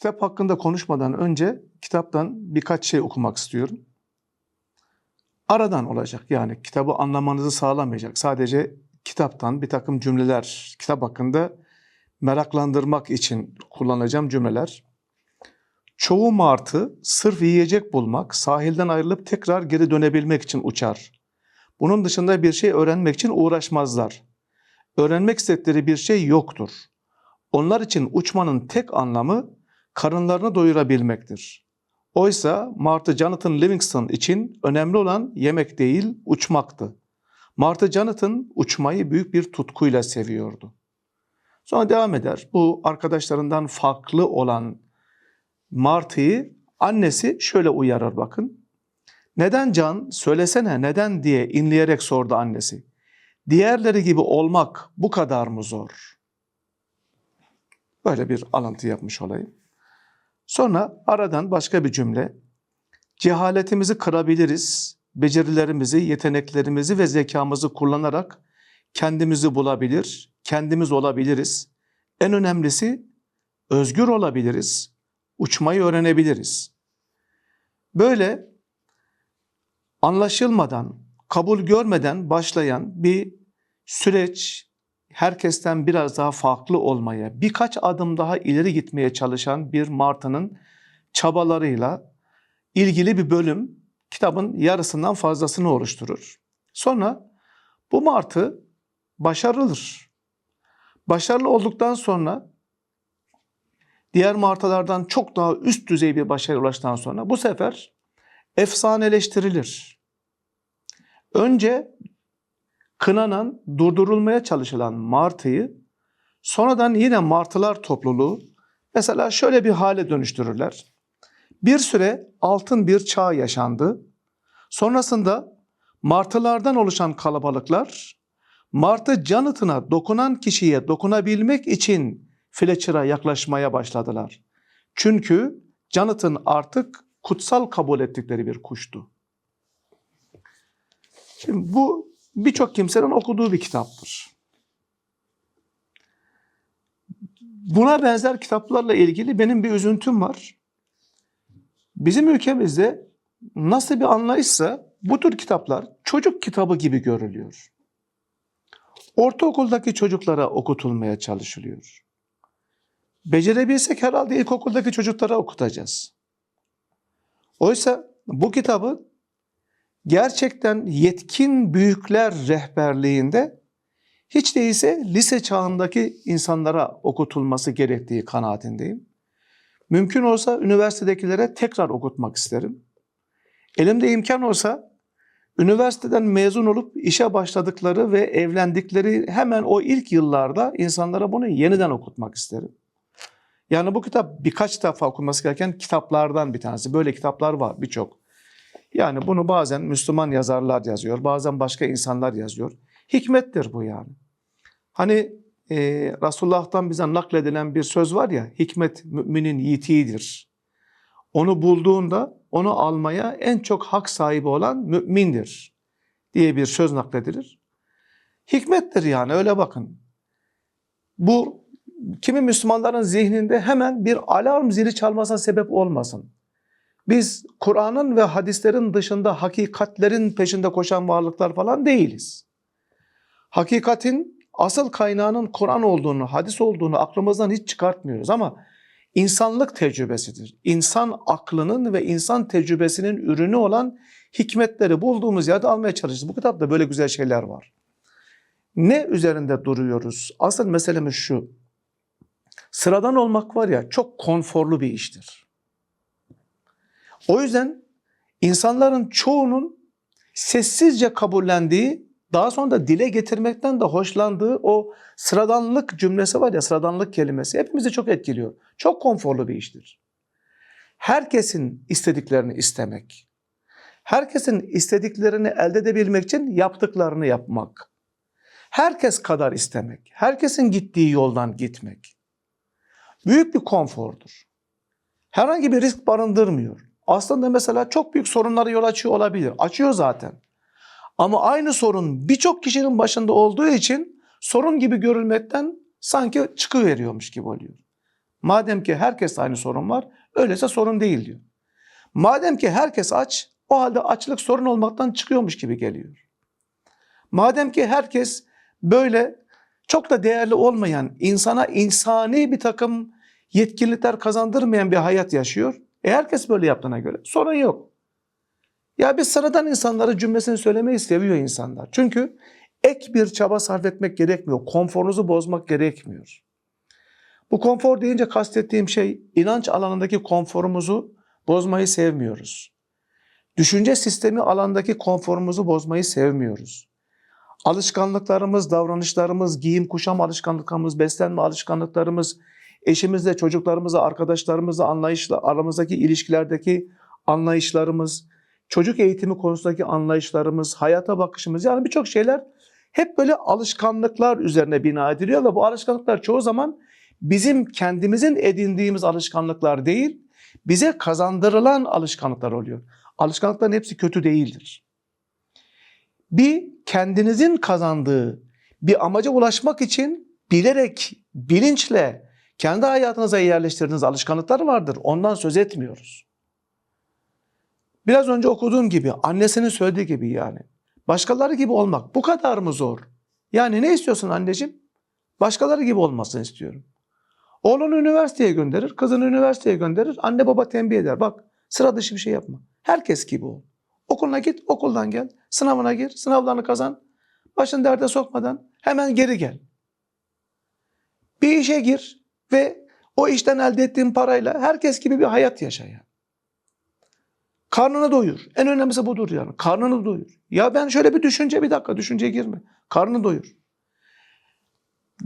Kitap hakkında konuşmadan önce kitaptan birkaç şey okumak istiyorum. Aradan olacak yani kitabı anlamanızı sağlamayacak. Sadece kitaptan bir takım cümleler, kitap hakkında meraklandırmak için kullanacağım cümleler. Çoğu martı sırf yiyecek bulmak, sahilden ayrılıp tekrar geri dönebilmek için uçar. Bunun dışında bir şey öğrenmek için uğraşmazlar. Öğrenmek istedikleri bir şey yoktur. Onlar için uçmanın tek anlamı karınlarını doyurabilmektir. Oysa Martı Jonathan Livingston için önemli olan yemek değil, uçmaktı. Martı Jonathan uçmayı büyük bir tutkuyla seviyordu. Sonra devam eder. Bu arkadaşlarından farklı olan Martı'yı annesi şöyle uyarır bakın. Neden Can, söylesene neden diye inleyerek sordu annesi. Diğerleri gibi olmak bu kadar mı zor? Böyle bir alıntı yapmış olayım. Sonra aradan başka bir cümle. Cehaletimizi kırabiliriz, becerilerimizi, yeteneklerimizi ve zekamızı kullanarak kendimizi bulabilir, kendimiz olabiliriz. En önemlisi özgür olabiliriz, uçmayı öğrenebiliriz. Böyle anlaşılmadan, kabul görmeden başlayan bir süreç herkesten biraz daha farklı olmaya, birkaç adım daha ileri gitmeye çalışan bir martının çabalarıyla ilgili bir bölüm kitabın yarısından fazlasını oluşturur. Sonra bu martı başarılıdır. Başarılı olduktan sonra diğer martılardan çok daha üst düzey bir başarıya ulaştıktan sonra bu sefer efsaneleştirilir. Önce kınanan, durdurulmaya çalışılan martıyı sonradan yine martılar topluluğu mesela şöyle bir hale dönüştürürler. Bir süre altın bir çağ yaşandı. Sonrasında martılardan oluşan kalabalıklar martı canıtına dokunan kişiye dokunabilmek için Fletcher'a yaklaşmaya başladılar. Çünkü Jonathan artık kutsal kabul ettikleri bir kuştu. Şimdi bu birçok kimsenin okuduğu bir kitaptır. Buna benzer kitaplarla ilgili benim bir üzüntüm var. Bizim ülkemizde nasıl bir anlayışsa bu tür kitaplar çocuk kitabı gibi görülüyor. Ortaokuldaki çocuklara okutulmaya çalışılıyor. Becerebilsek herhalde ilkokuldaki çocuklara okutacağız. Oysa bu kitabı gerçekten yetkin büyükler rehberliğinde hiç değilse lise çağındaki insanlara okutulması gerektiği kanaatindeyim. Mümkün olsa üniversitedekilere tekrar okutmak isterim. Elimde imkan olsa üniversiteden mezun olup işe başladıkları ve evlendikleri hemen o ilk yıllarda insanlara bunu yeniden okutmak isterim. Yani bu kitap birkaç defa okunması gereken kitaplardan bir tanesi. Böyle kitaplar var birçok. Yani bunu bazen Müslüman yazarlar yazıyor, bazen başka insanlar yazıyor. Hikmettir bu yani. Hani e, Resulullah'tan bize nakledilen bir söz var ya, hikmet müminin yitiğidir. Onu bulduğunda onu almaya en çok hak sahibi olan mümindir diye bir söz nakledilir. Hikmettir yani öyle bakın. Bu kimi Müslümanların zihninde hemen bir alarm zili çalmasına sebep olmasın. Biz Kur'an'ın ve hadislerin dışında hakikatlerin peşinde koşan varlıklar falan değiliz. Hakikatin asıl kaynağının Kur'an olduğunu, hadis olduğunu aklımızdan hiç çıkartmıyoruz ama insanlık tecrübesidir. İnsan aklının ve insan tecrübesinin ürünü olan hikmetleri bulduğumuz yerde almaya çalışırız. Bu kitapta böyle güzel şeyler var. Ne üzerinde duruyoruz? Asıl meselemiz şu. Sıradan olmak var ya çok konforlu bir iştir. O yüzden insanların çoğunun sessizce kabullendiği, daha sonra da dile getirmekten de hoşlandığı o sıradanlık cümlesi var ya, sıradanlık kelimesi hepimizi çok etkiliyor. Çok konforlu bir iştir. Herkesin istediklerini istemek, herkesin istediklerini elde edebilmek için yaptıklarını yapmak, herkes kadar istemek, herkesin gittiği yoldan gitmek büyük bir konfordur. Herhangi bir risk barındırmıyor. Aslında mesela çok büyük sorunlara yol açıyor olabilir. Açıyor zaten. Ama aynı sorun birçok kişinin başında olduğu için sorun gibi görülmekten sanki çıkıveriyormuş gibi oluyor. Madem ki herkes aynı sorun var, öyleyse sorun değil diyor. Madem ki herkes aç, o halde açlık sorun olmaktan çıkıyormuş gibi geliyor. Madem ki herkes böyle çok da değerli olmayan, insana insani bir takım yetkinlikler kazandırmayan bir hayat yaşıyor. E herkes böyle yaptığına göre sorun yok. Ya biz sıradan insanları cümlesini söylemeyi seviyor insanlar. Çünkü ek bir çaba sarf etmek gerekmiyor. Konforunuzu bozmak gerekmiyor. Bu konfor deyince kastettiğim şey inanç alanındaki konforumuzu bozmayı sevmiyoruz. Düşünce sistemi alandaki konforumuzu bozmayı sevmiyoruz. Alışkanlıklarımız, davranışlarımız, giyim kuşam alışkanlıklarımız, beslenme alışkanlıklarımız, eşimizle, çocuklarımızla, arkadaşlarımızla anlayışla, aramızdaki ilişkilerdeki anlayışlarımız, çocuk eğitimi konusundaki anlayışlarımız, hayata bakışımız yani birçok şeyler hep böyle alışkanlıklar üzerine bina ediliyor ve bu alışkanlıklar çoğu zaman bizim kendimizin edindiğimiz alışkanlıklar değil, bize kazandırılan alışkanlıklar oluyor. Alışkanlıkların hepsi kötü değildir. Bir kendinizin kazandığı bir amaca ulaşmak için bilerek, bilinçle kendi hayatınıza yerleştirdiğiniz alışkanlıklar vardır. Ondan söz etmiyoruz. Biraz önce okuduğum gibi, annesinin söylediği gibi yani. Başkaları gibi olmak bu kadar mı zor? Yani ne istiyorsun anneciğim? Başkaları gibi olmasını istiyorum. Oğlunu üniversiteye gönderir, kızını üniversiteye gönderir. Anne baba tembih eder. Bak sıra dışı bir şey yapma. Herkes gibi ol. Okuluna git, okuldan gel. Sınavına gir, sınavlarını kazan. Başını derde sokmadan hemen geri gel. Bir işe gir ve o işten elde ettiğin parayla herkes gibi bir hayat yaşa yani. Karnını doyur. En önemlisi budur yani. Karnını doyur. Ya ben şöyle bir düşünce bir dakika düşünceye girme. Karnını doyur.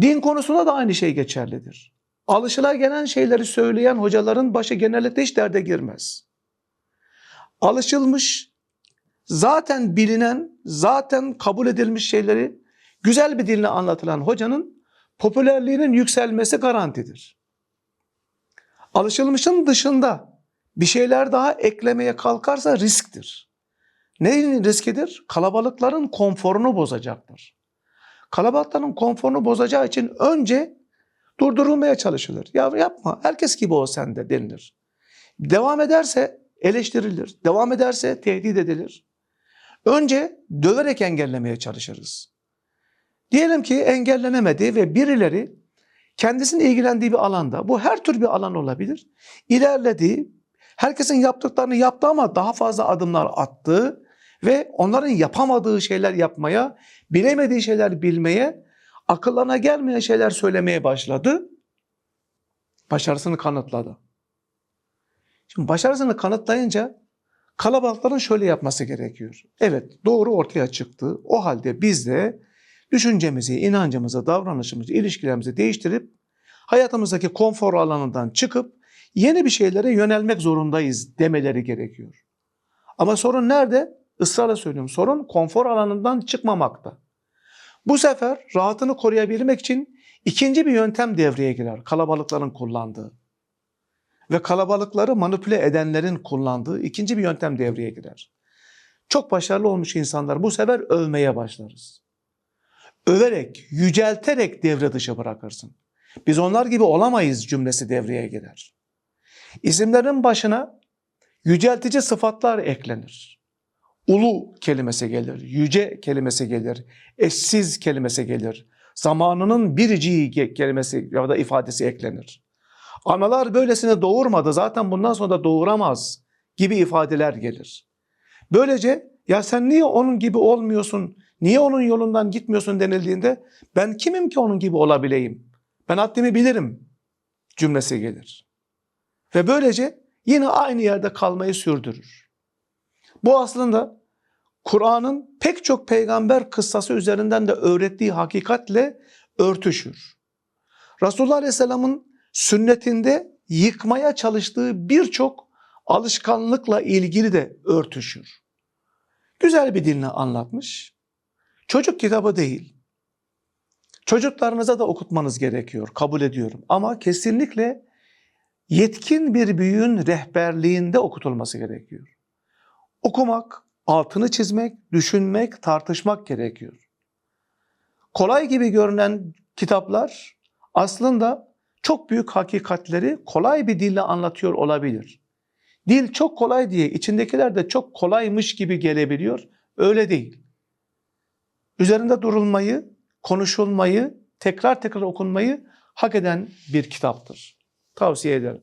Din konusunda da aynı şey geçerlidir. Alışıla şeyleri söyleyen hocaların başı genellikle hiç derde girmez. Alışılmış, zaten bilinen, zaten kabul edilmiş şeyleri güzel bir dille anlatılan hocanın popülerliğinin yükselmesi garantidir. Alışılmışın dışında bir şeyler daha eklemeye kalkarsa risktir. Neyin riskidir? Kalabalıkların konforunu bozacaktır. Kalabalıkların konforunu bozacağı için önce durdurulmaya çalışılır. Ya yapma, herkes gibi ol sen de denilir. Devam ederse eleştirilir, devam ederse tehdit edilir. Önce döverek engellemeye çalışırız. Diyelim ki engellenemedi ve birileri kendisinin ilgilendiği bir alanda, bu her tür bir alan olabilir, ilerledi, herkesin yaptıklarını yaptı ama daha fazla adımlar attı ve onların yapamadığı şeyler yapmaya, bilemediği şeyler bilmeye, akıllarına gelmeyen şeyler söylemeye başladı. Başarısını kanıtladı. Şimdi başarısını kanıtlayınca kalabalıkların şöyle yapması gerekiyor. Evet doğru ortaya çıktı. O halde biz de düşüncemizi, inancımızı, davranışımızı, ilişkilerimizi değiştirip hayatımızdaki konfor alanından çıkıp yeni bir şeylere yönelmek zorundayız demeleri gerekiyor. Ama sorun nerede? Israrla söylüyorum. Sorun konfor alanından çıkmamakta. Bu sefer rahatını koruyabilmek için ikinci bir yöntem devreye girer. Kalabalıkların kullandığı. Ve kalabalıkları manipüle edenlerin kullandığı ikinci bir yöntem devreye girer. Çok başarılı olmuş insanlar bu sefer övmeye başlarız. Överek, yücelterek devre dışı bırakırsın. Biz onlar gibi olamayız cümlesi devreye girer. İsimlerin başına yüceltici sıfatlar eklenir. Ulu kelimesi gelir, yüce kelimesi gelir, eşsiz kelimesi gelir. Zamanının biriciği kelimesi ya da ifadesi eklenir. Analar böylesine doğurmadı zaten bundan sonra da doğuramaz gibi ifadeler gelir. Böylece ya sen niye onun gibi olmuyorsun, niye onun yolundan gitmiyorsun denildiğinde ben kimim ki onun gibi olabileyim? Ben haddimi bilirim cümlesi gelir. Ve böylece yine aynı yerde kalmayı sürdürür. Bu aslında Kur'an'ın pek çok peygamber kıssası üzerinden de öğrettiği hakikatle örtüşür. Resulullah Aleyhisselam'ın sünnetinde yıkmaya çalıştığı birçok alışkanlıkla ilgili de örtüşür. Güzel bir dille anlatmış. Çocuk kitabı değil. Çocuklarınıza da okutmanız gerekiyor, kabul ediyorum. Ama kesinlikle yetkin bir büyüğün rehberliğinde okutulması gerekiyor. Okumak, altını çizmek, düşünmek, tartışmak gerekiyor. Kolay gibi görünen kitaplar aslında çok büyük hakikatleri kolay bir dille anlatıyor olabilir. Dil çok kolay diye içindekiler de çok kolaymış gibi gelebiliyor. Öyle değil. Üzerinde durulmayı, konuşulmayı, tekrar tekrar okunmayı hak eden bir kitaptır. Tavsiye ederim.